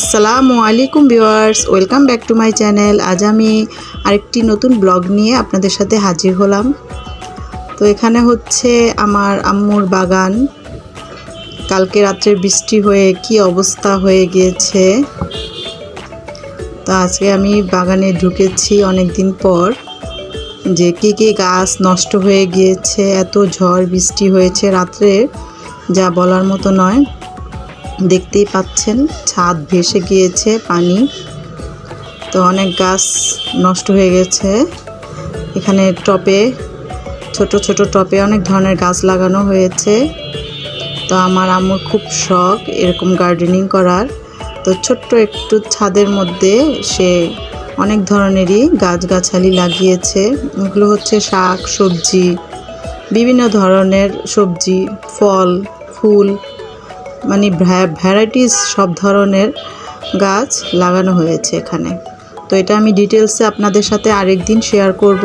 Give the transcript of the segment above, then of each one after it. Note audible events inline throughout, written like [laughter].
আসসালামু আলাইকুম viewers, welcome back to my channel. আজ আমি আরেকটি নতুন ব্লগ নিয়ে আপনাদের সাথে হাজির হলাম। তো এখানে হচ্ছে আমার আম্মুর বাগান। কালকে রাত্রে বৃষ্টি হয়ে কি অবস্থা হয়ে গিয়েছে। তো আজকে আমি বাগানে ঢুকেছি অনেক দিন পর। যে কী কী গাছ নষ্ট হয়ে গিয়েছে, এত ঝড় বৃষ্টি হয়েছে রাত্রে, যা বলার মতো নয়। দেখতেই পাচ্ছেন, ছাদ ভেসে গিয়েছে পানি। তো অনেক গাছ নষ্ট হয়ে গেছে। এখানে টপে, ছোট ছোট টপে অনেক ধরনের গাছ লাগানো হয়েছে। তো আমার আম্মুর খুব শখ এরকম গার্ডেনিং করার। তো ছোট্ট একটু ছাদের মধ্যে সে অনেক ধরনেরই গাছগাছালি লাগিয়েছে। এগুলো হচ্ছে শাক, সবজি, বিভিন্ন ধরনের সবজি, ফল, ফুল মানে ভ্যারাইটিস সব ধরনের গাছ লাগানো হয়েছে এখানে। তো এটা আমি ডিটেলসে আপনাদের সাথে আরেক দিন শেয়ার করব।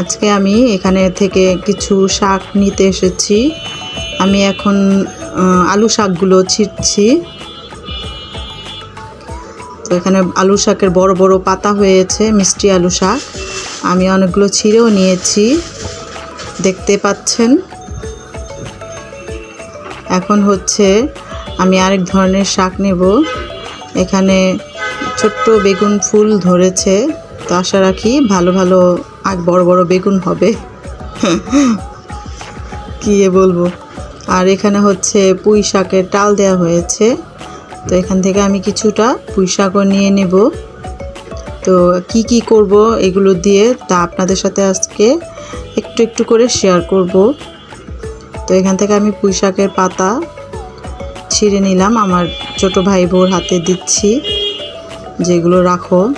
আজকে আমি এখানে থেকে কিছু শাক নিতে এসেছি। আমি এখন আলু শাকগুলো ছিটছি। তো এখানে আলু শাকের বড় বড় পাতা হয়েছে, মিষ্টি আলু শাক। আমি অনেকগুলো ছিঁড়েও নিয়েছি। দেখতে পাচ্ছেন? এখন হচ্ছে আমি আরেক ধরনের শাক নেব। এখানে ছোট্ট বেগুন ফুল ধরেছে। তো আশা রাখি ভালো ভালো আর বড় বড় বেগুন হবে। [laughs] কী বলব। আর এখানে হচ্ছে পুঁই শাকের টাল দেওয়া হয়েছে। তো এখান থেকে আমি কিছুটা পুঁই শাকও নিয়ে নেব। তো কি কি করব এগুলো দিয়ে তা আপনাদের সাথে আজকে একটু একটু করে শেয়ার করব। তো এখান থেকে আমি পুঁই শাকের পাতা ছিঁড়ে নিলাম। আমার ছোট ভাই বোর হাতে দিচ্ছি, যেগুলো রাখো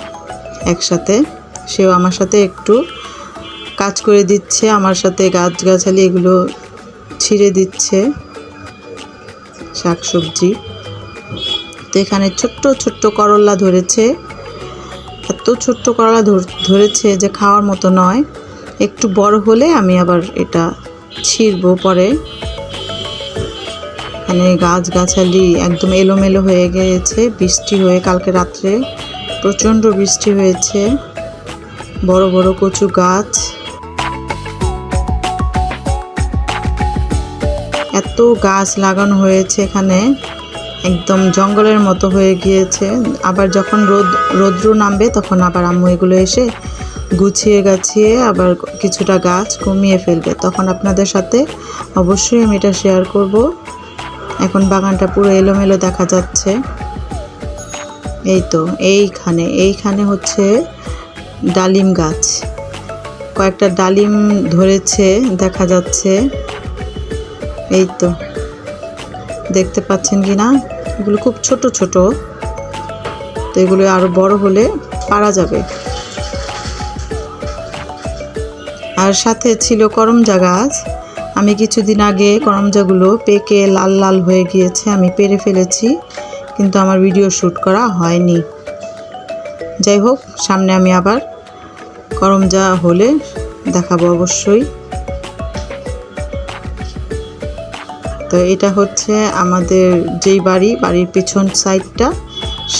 একসাথে। সেও আমার সাথে একটু কাজ করে দিচ্ছে, আমার সাথে গাছগাছালি এগুলো ছিঁড়ে দিচ্ছে, শাকসবজি। তো এখানে ছোট্ট ছোট্ট করলা ধরেছে। এত ছোট্ট করলা ধর- ধরেছে যে খাওয়ার মতো নয়। একটু বড় হলে আমি আবার এটা ছিঁড়বো পরে। এখানে গাছগাছালি একদম এলোমেলো হয়ে গিয়েছে বৃষ্টি হয়ে কালকে রাত্রে প্রচণ্ড বৃষ্টি হয়েছে। বড় বড় কচু গাছ। এত গাছ লাগানো হয়েছে এখানে, একদম জঙ্গলের মতো হয়ে গিয়েছে। আবার যখন রোদ রৌদ্র নামবে তখন আবার আম্মু এগুলো এসে গুছিয়ে গাছিয়ে আবার কিছুটা গাছ কমিয়ে ফেলবে। তখন আপনাদের সাথে অবশ্যই আমি এটা শেয়ার করব। এখন বাগানটা পুরো এলোমেলো দেখা যাচ্ছে। এই তো, এইখানে এইখানে হচ্ছে ডালিম গাছ। কয়েকটা ডালিম ধরেছে, দেখা যাচ্ছে। এই তো, দেখতে পাচ্ছেন কি না? এগুলো খুব ছোট ছোট। তো এগুলো আরও বড় হলে পারা যাবে। আর সাথে ছিল করমজা গাছ। আমি কিছুদিন আগে করমজাগুলো পেকে লাল লাল হয়ে গিয়েছে, আমি পেরে ফেলেছি, কিন্তু আমার ভিডিও শ্যুট করা হয়নি। যাই হোক, সামনে আমি আবার করমজা হলে দেখাবো অবশ্যই। তো এটা হচ্ছে আমাদের যেই বাড়ি, বাড়ির পেছন সাইডটা।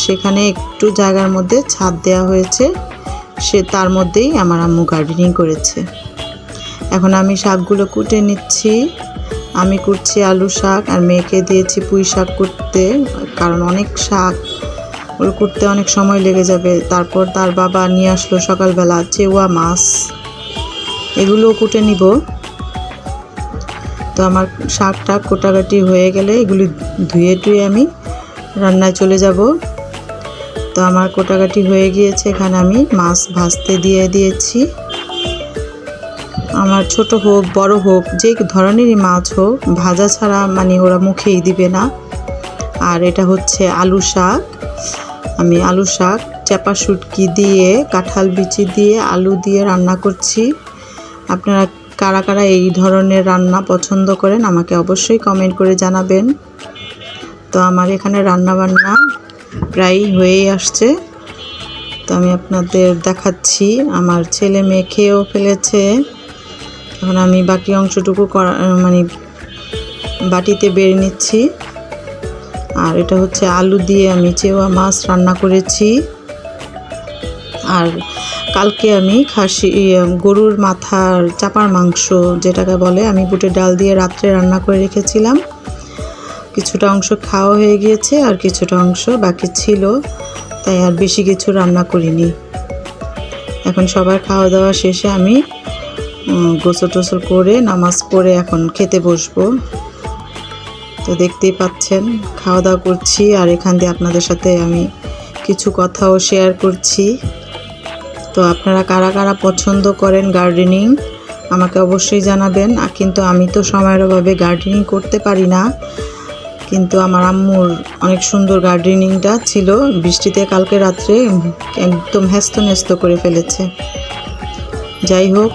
সেখানে একটু জায়গার মধ্যে ছাদ দেওয়া হয়েছে। সে তার মধ্যেই আমার আম্মু গার্ডেনিং করেছে। এখন আমি শাকগুলো কুটে নিচ্ছি। আমি কুটছি আলু শাক আর মেয়েকে দিয়েছি পুঁই শাক কুটতে, কারণ অনেক শাক ওগুলো কুটতে অনেক সময় লেগে যাবে। তারপর তার বাবা নিয়ে আসলো সকালবেলা, চেওয়া মাছ। এগুলো কুটে নিব। তো আমার শাকটা কোটাকাটি হয়ে গেলে এগুলি ধুয়ে টুয়ে আমি রান্নায় চলে যাব। তো আমার কোটাকাটি হয়ে গিয়েছে, এখানে আমি মাছ ভাজতে দিয়ে দিয়েছি। আমার ছোট হোক, বড় হোক, যে ধরনেরই মাছ হোক, ভাজা ছাড়া মানে ওরা মুখেই দিবে না। আর এটা হচ্ছে আলু শাক। আমি আলু শাক, চাপা শুটকি দিয়ে, কাঁঠাল বিচি দিয়ে, আলু দিয়ে রান্না করছি। আপনারা কারা কারা এই ধরনের রান্না পছন্দ করেন, আমাকে অবশ্যই কমেন্ট করে জানাবেন। তো আমার এখানে রান্না বান্না প্রায় হয়েই আসছে। তো আমি আপনাদের দেখাচ্ছি, আমার ছেলে মেয়ে খেয়েও ফেলেছে। এখন আমি বাকি অংশটুকু করা মানে বাটিতে বেড়ে নিচ্ছি। আর এটা হচ্ছে আলু দিয়ে আমি চেওয়া মাছ রান্না করেছি। আর কালকে আমি খাসি ইয়ে, গরুর মাথার চাপার মাংস যেটাকে বলে আমি বুটের ডাল দিয়ে রাত্রে রান্না করে রেখেছিলাম। কিছুটা অংশ খাওয়া হয়ে গিয়েছে আর কিছুটা অংশ বাকি ছিল তাই আর বেশি কিছু রান্না করিনি। এখন সবার খাওয়া দাওয়া শেষে আমি গোসল টোসল করে নামাজ পড়ে এখন খেতে বসবো। তো দেখতেই পাচ্ছেন, খাওয়া দাওয়া করছি আর এখান দিয়ে আপনাদের সাথে আমি কিছু কথাও শেয়ার করছি। তো আপনারা কারা কারা পছন্দ করেন গার্ডেনিং আমাকে অবশ্যই জানাবেন। আর কিন্তু আমি তো সময়ের অভাবে গার্ডেনিং করতে পারি না। কিন্তু আমার আম্মুর অনেক সুন্দর গার্ডেনিংটা ছিল, বৃষ্টিতে কালকে রাত্রে একদম হ্যাস্ত ন্যস্ত করে ফেলেছে। যাই হোক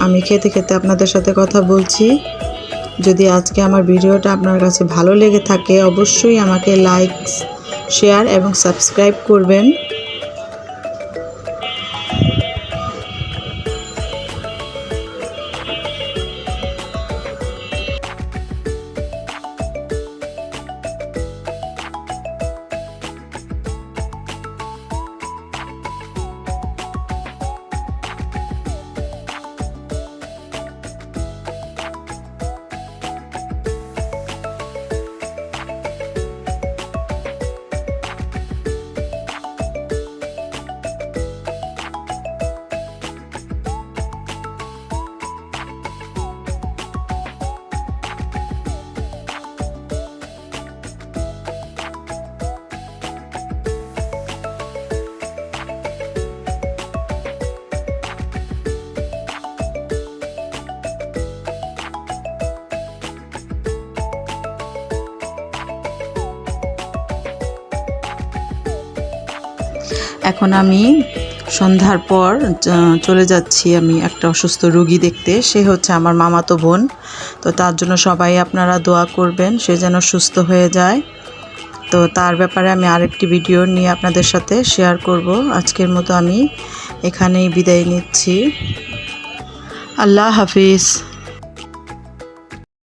আমি খেতে খেতে আপনাদের সাথে কথা বলছি। যদি আজকে আমার ভিডিওটা আপনার কাছে ভালো লেগে থাকে, অবশ্যই আমাকে লাইক শেয়ার এবং সাবস্ক্রাইব করবেন। এখন আমি সন্ধ্যার পর চলে যাচ্ছি আমি একটা অসুস্থ রুগী দেখতে। সে হচ্ছে আমার মামাতো বোন। তো তার জন্য সবাই আপনারা দোয়া করবেন, সে যেন সুস্থ হয়ে যায়। তো তার ব্যাপারে আমি আরেকটি ভিডিও নিয়ে আপনাদের সাথে শেয়ার করব। আজকের মতো আমি এখানেই বিদায় নিচ্ছি। আল্লাহ হাফিজ।